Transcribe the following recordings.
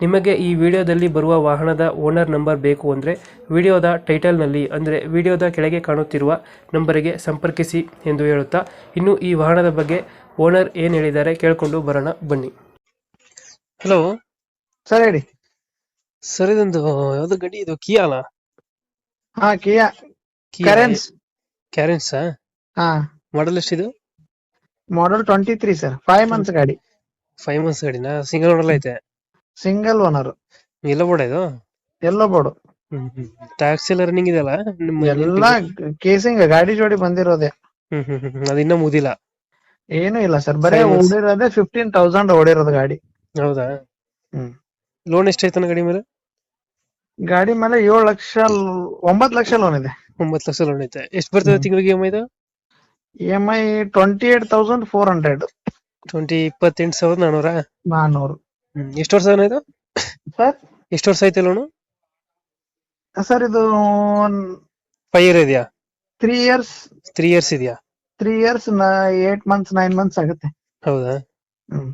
ನಿಮಗೆ ಈ ವಿಡಿಯೋದಲ್ಲಿ ಬರುವ ವಾಹನದ ಓನರ್ ನಂಬರ್ ಬೇಕು ಅಂದರೆ ವಿಡಿಯೋದ ಟೈಟಲ್ನಲ್ಲಿ ಅಂದರೆ ವಿಡಿಯೋದ ಕೆಳಗೆ ಕಾಣುತ್ತಿರುವ ನಂಬರಿಗೆ ಸಂಪರ್ಕಿಸಿ ಎಂದು ಹೇಳುತ್ತಾ ಇನ್ನು ಈ ವಾಹನದ ಬಗ್ಗೆ ಓನರ್ ಏನು ಹೇಳಿದ್ದಾರೆ ಕೇಳಿಕೊಂಡು ಬರೋಣ ಬನ್ನಿ. ಹಲೋ ಸರ್ ಹೇಳಿ. ಸರ್ ಇದೊಂದು ಯಾವ್ದು ಗಡಿ ಇದು? ಕಿಯಾಲ ಅಲ್ಲ? ಹಾ ಕಿಯಾ ಕರೆನ್ಸ್ ಕ್ಯಾರೆನ್ಸ್ ಹಾ. Model ಎಷ್ಟಿದು? Model twenty three sir five months ಗಾಡಿ. ಫೈವ್ ಮಂತ್ಸ್ ಗಾಡಿನಾ? ಸಿಂಗಲ್ ಮಾಡಲ್ ಐತೆ. ಸಿಂಗಲ್ ಓನರ್ ಎಲ್ಲ ಬೋರ್ಡ್ ಇದು? ಎಲ್ಲೋ ಬೋರ್ಡ್ ಟ್ಯಾಕ್ಸ್ ಎಲ್ಲ ರನ್ನಿಂಗ್ ಇದೆಯಲ್ಲ? ನಿಮ್ಮ ಎಲ್ಲಾ ಕೇಸಿಂಗ್ ಗಾಡಿ ಜೋಡಿ ಬಂದಿರೋದೆ. ಹ್ಮ್ ಹ್ಮ್ ಹ್ಮ್ ಅದು ಇನ್ನೂ ಮುಗಿದಿಲ್ಲ. ಏನು ಇಲ್ಲ ಸರ್ ಬರೇ ಓಡಿರೋದೇ ಫಿಫ್ಟೀನ್ ತೌಸಂಡ್ ಓಡಿರೋದು ಗಾಡಿ. ಹೌದಾ? ಹ್ಮ್. ಲೋನ್ ಎಷ್ಟೈತನ ಗಾಡಿ ಮೇಲೆ? ಗಾಡಿ ಮೇಲೆ ಏಳು ಲಕ್ಷ ಒಂಬತ್ತು ಲಕ್ಷ ಲೋನ್ ಇದೆ. ಒಂಬತ್ತು ಲಕ್ಷ ಲೋನ್ ಐತೆ. ಎಷ್ಟು ಬರ್ತದೆ. ತಿಂಗಳಿಗೆ ಇ ಇದು? E M I twenty eight thousand four hundred twenty ಇಪ್ಪತ್ತೆಂಟು ಸಾವಿರದ ನಾನೂರ? ನಾನ್ನೂರು ಎಷ್ಟು ವರ್ಷ ಇದು ಸರ್? ಎಷ್ಟು ವರ್ಷ ಐತೆ ಲೋನು ಸರ್ ಇದು ಫೈವ್ ಇಯರ್ ಇದೆಯಾ? ತ್ರೀ ಇಯರ್ಸ್ ತ್ರೀ ಇಯರ್ಸ್ ಇದೆಯಾ? Three years eight months nine months ಆಗುತ್ತೆ. ಹೌದಾ? ಹ್ಮ್.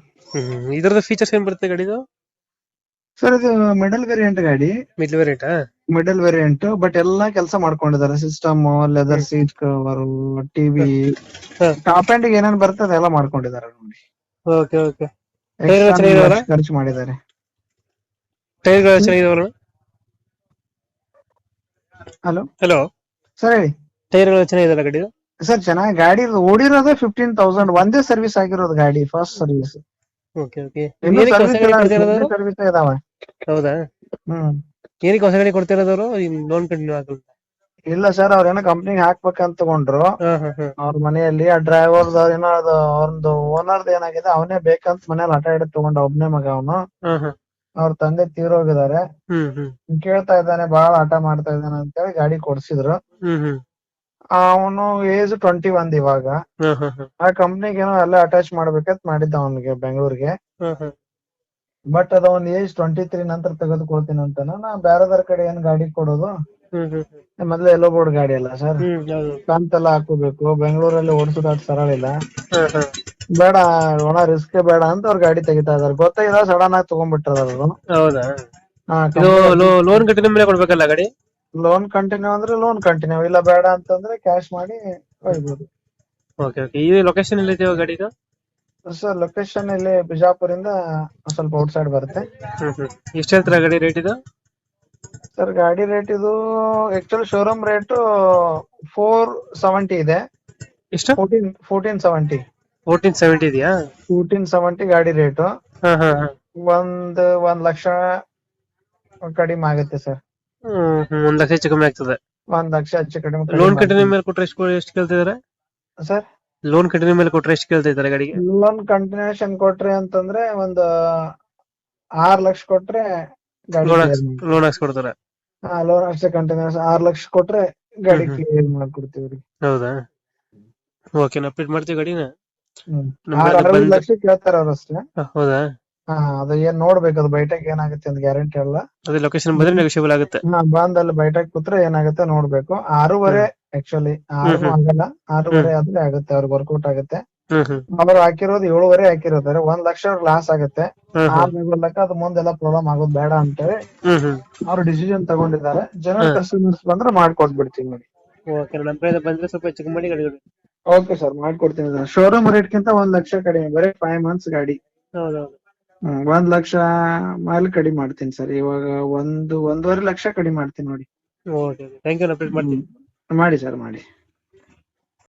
ಇದ್ರದ್ದು ಫೀಚರ್ಸ್ ಏನ್ ಬರುತ್ತೆ ಗಾಡಿದು? ಸರ್ ಇದು ಮಿಡಲ್ ವೇರಿಯಂಟ್ ಗಾಡಿ. ಮಿಡ್ಲ್ ವೇರಿಯಂಟಾ ಮಿಡಲ್ ವೇರಿಯಂಟ್ ಬಟ್ ಎಲ್ಲಾ ಕೆಲಸ ಮಾಡ್ಕೊಂಡಿದ್ದಾರೆ. System leather seat cover TV. Top end ಏನೇನ್ ಬರ್ತದೆ ಎಲ್ಲ ಮಾಡ್ಕೊಂಡಿದ್ದಾರೆ ನೋಡಿ. ಓಕೆ ಓಕೆ ಖರ್ಚು ಮಾಡಿದ್ದಾರೆ. ಟೈರ್ಗಳು ಚೆನ್ನಾಗಿದಾವಲ್ಲ ಹಲೋ ಹಲೋ ಸರ್ ಹೇಳಿ. ಟೈರ್ಗಳು ಚೆನ್ನಾಗಿದೆಯಲ್ಲ ಗಾಡಿದು ಸರ್ ಚೆನ್ನಾಗಿ ಗಾಡಿ ಓಡಿರೋದೇ ಫಿಫ್ಟೀನ್ ತೌಸಂಡ್ ಒಂದೇ ಸರ್ವಿಸ್ ಆಗಿರೋದು ಗಾಡಿ ಫಸ್ಟ್ ಸರ್ವಿಸ್ ಓಕೆ ಗಾಡಿ ಸರ್ವಿಸ್ ಇದಾವೆ. ಹೌದಾ? ಹ್ಮ್. ಏನಕ್ಕೆ ಹೊಸ ಗಾಡಿ ಕೊಡ್ತಿರೋದವರು ಲೋನ್ ಕಂಟಿನ್ಯೂ ಆಗಲ್ಲ ಇಲ್ಲ ಸರ್ ಅವ್ರೇನೋ ಕಂಪ್ನಿಗೆ ಹಾಕ್ಬೇಕಂತ ತಗೊಂಡ್ರು. ಅವ್ರ ಮನೆಯಲ್ಲಿ ಆ ಡ್ರೈವರ್ ಏನೋ ಅದು ಅವ್ರದ್ದು ಓನರ್ದು ಏನಾಗಿದೆ ಅವನೇ ಬೇಕಂತ ಮನೇಲಿ ಹಠ ಹಿಡಿದು ತಗೊಂಡ ಒಬ್ನೇ ಮಗ ಅವನು. ಅವ್ರ ತಂದೆ ತೀರೋಗಿದ್ದಾರೆ. ಕೇಳ್ತಾ ಇದ್ದಾನೆ ಬಹಳ ಹಠ ಮಾಡ್ತಾ ಇದ್ದಾನೆ ಅಂತ ಹೇಳಿ ಗಾಡಿ ಕೊಡ್ಸಿದ್ರು. ಅವನು ಏಜ್ ಟ್ವೆಂಟಿ ಒಂದ್ ಇವಾಗ ಆ ಕಂಪ್ನಿಗೆ ಏನೋ ಎಲ್ಲ ಅಟ್ಯಾಚ್ ಮಾಡ್ಬೇಕಂತ ಮಾಡಿದ್ದ ಅವನಿಗೆ ಬೆಂಗಳೂರಿಗೆ. ಬಟ್ ಅದ ಒಂದ್ ಏಜ್ ಟ್ವೆಂಟಿ ತ್ರೀ ನಂತರ ತೆಗೆದುಕೊಳ್ತೀನಿ ಅಂತಾನ. ನಾ ಬೇರೆದವ್ರ ಕಡೆ ಏನ್ ಗಾಡಿ ಕೊಡೋದು? ಮೊದ್ಲು ಎಲ್ಲೋ ಬೋರ್ಡ್ ಗಾಡಿ ಅಲ್ಲ ಸರ್? ಹ್ಮ್ ಎಲ್ಲ ಹಾಕೋಬೇಕು ಬೆಂಗಳೂರಲ್ಲಿ ಓಡಿಸೋದು ಅಷ್ಟು ಸರಳ ಇಲ್ಲ. ಬೇಡ ಒಣ ರಿಸ್ಕ್ ಬೇಡ ಅಂತ ಅವ್ರ ಗಾಡಿ ತೆಗಿತಾ ಇದಾರೆ. ಗೊತ್ತಾಗಿದ ಸಡನ್ ಆಗಿ ತಗೊಂಡ್ಬಿಟ್ರದ ಅದು ಹೌದಾ? ಲೋನ್ ಕಂಟಿನ್ಯೂ ಮೇಲೆ ಕೊಡ್ಬೇಕಲ್ಲ ಗಾಡಿ? ಲೋನ್ ಕಂಟಿನ್ಯೂ ಅಂದ್ರೆ ಲೋನ್ ಕಂಟಿನ್ಯೂ ಇಲ್ಲ ಬೇಡ ಅಂತಂದ್ರೆ ಕ್ಯಾಶ್ ಮಾಡಿ ಹೋಗ್ಬೋದು ಓಕೆ ಓಕೆ ಈ ಲೊಕೇಶನ್ ಎಲ್ಲಿ ಗಾಡಿ ಇದು? ಸರ್ ಲೊಕೇಶನ್ ಇಲ್ಲಿ ಬಿಜಾಪುರಿಂದ ಸ್ವಲ್ಪ ಔಟ್ ಸೈಡ್ ಬರುತ್ತೆ ಎಷ್ಟು ಹೇಳ್ತೀರಾ ಗಾಡಿ ರೇಟ್ ಇದು? ಸರ್ ಗಾಡಿ ರೇಟ್ ಇದು actually showroom rate four seventy ಇದೆ. ಎಷ್ಟು? Fourteen fourteen seventy fourteen seventy ಇದೆಯಾ? ಫೋರ್ಟೀನ್ ಸೆವೆಂಟಿ ಗಾಡಿ ರೇಟ್ ಒಂದ್ ಒಂದ್ ಲಕ್ಷ ಕಡಿಮೆ ಆಗುತ್ತೆ ಸರ್. ಒಂದ್ ಲಕ್ಷ ಹೆಚ್ಚು ಕಮ್ಮಿ ಆಗ್ತದೆ. ಒಂದ್ ಲಕ್ಷ ಹೆಚ್ಚು ಕಡಿಮೆ ಲೋನ್ ಕಂಟಿನ್ಯೂ ಮೇಲೆ ಕೊಟ್ರೆ ಎಷ್ಟು ಎಷ್ಟು ಕೇಳ್ತಿದಾರೆ ಸರ್? ಲೋನ್ ಕಂಟಿನ್ಯೂ ಮೇಲೆ ಕೊಟ್ರೆ ಎಷ್ಟು ಕೇಳ್ತಾ ಇದಾರೆ ಗಾಡಿಗೆ? ಲೋನ್ ಕಂಟಿನ್ಯೂಷನ್ ಕೊಟ್ರಿ ಅಂತಂದ್ರೆ ಒಂದ್ ಆರ್ ಲಕ್ಷ ಕೊಟ್ರೆ ಲೋನ್ ಹಾಕ್ಸ್ಕೊಡ್ತಾರೆ. ಲೋನ್ ಕಂಟಿನ್ಯೂಸ್ ಆರ್ ಲಕ್ಷ ಕೊಟ್ರೆ ಗಾಡಿ. ಕ್ಲಿಯರ್ ಹೌದಾ? ಓಕೆ ನಾ ಅಪ್ಡೇಟ್ ಮಾಡ್ತೀವಿ ಗಾಡಿನ? ಲಕ್ಷ ಕೇಳ್ತಾರ ಅವ್ರ ಅಷ್ಟೇ. ಹೌದಾ? ಅದು ಏನ್ ನೋಡ್ಬೇಕು ಅದು ಬೈಟಕ್ ಏನಾಗುತ್ತೆ ಅಂತ ಗ್ಯಾರಂಟಿ ಅಲ್ಲ. ಅದೇ ಲೊಕೇಶನ್ ಬಂದ್ರೆ ನೆಗೋಷಿಯಬಲ್ ಆಗುತ್ತೆ. ಹಾ ಬಂದ್ ಅಲ್ಲಿ ಬೈಟಕ್ ಕೂತ್ರೆ ಏನಾಗುತ್ತೆ ನೋಡ್ಬೇಕು. ಆರೂವರೆ ಆಕ್ಚುಲಿ ಆರು. ಆಗಲ್ಲ. ಆರೂವರೆ ಆದ್ರೆ ಆಗುತ್ತೆ ಅವ್ರಿಗೆ ವರ್ಕೌಟ್ ಆಗುತ್ತೆ. ಅವ್ರು ಹಾಕಿರೋದು ಏಳುವರೆ ಹಾಕಿರೋದಾರೆ ಒಂದ್ ಲಕ್ಷ ಲಾಸ್ ಆಗುತ್ತೆ. ಲೆಕ್ಕ ಅದು ಮುಂದೆಲ್ಲ ಪ್ರಾಬ್ಲಮ್ ಆಗೋದು ಬೇಡ ಅಂತೇಳಿ ಹ್ಮ್ ಹ್ಮ್. ಅವ್ರು ಡಿಸಿಷನ್ ತಗೊಂಡಿದ್ದಾರೆ. ಜನರಲ್. ಕಸ್ಟಮರ್ಸ್ ಬಂದ್ರೆ ಮಾಡ್ಕೊಟ್ಬಿಡ್ತೀನಿ ನೋಡಿ. ಬಂದ್ರೆ ಸ್ವಲ್ಪ ಹೆಚ್ಚು ಕಮ್ಮಿ ಮಾಡಿ ಗಾಡಿ ಓಕೆ ಸರ್ ಮಾಡ್ಕೊಡ್ತೀನಿ ಶೋರೂಮ್ ರೇಟ್ ಗಿಂತ ಒಂದ್ ಲಕ್ಷ ಕಡಿಮೆ ಬರೀ ಫೈವ್ ಮಂತ್ಸ್ ಗಾಡಿ. ಒಂದ್ ಲಕ್ಷ ಮೇಲೆ ಕಡಿಮೆ ಮಾಡ್ತೀನಿ ಸರ್ ಇವಾಗ ಒಂದು ಒಂದೂವರೆ ಲಕ್ಷ ಕಡಿಮೆ ಮಾಡ್ತೀನಿ ನೋಡಿ. ಓಕೆ ಥ್ಯಾಂಕ್ ಯು ಅಪ್ಡೇಟ್ ಮಾಡ್ತೀನಿ. ಮಾಡಿ ಸರ್ ಮಾಡಿ.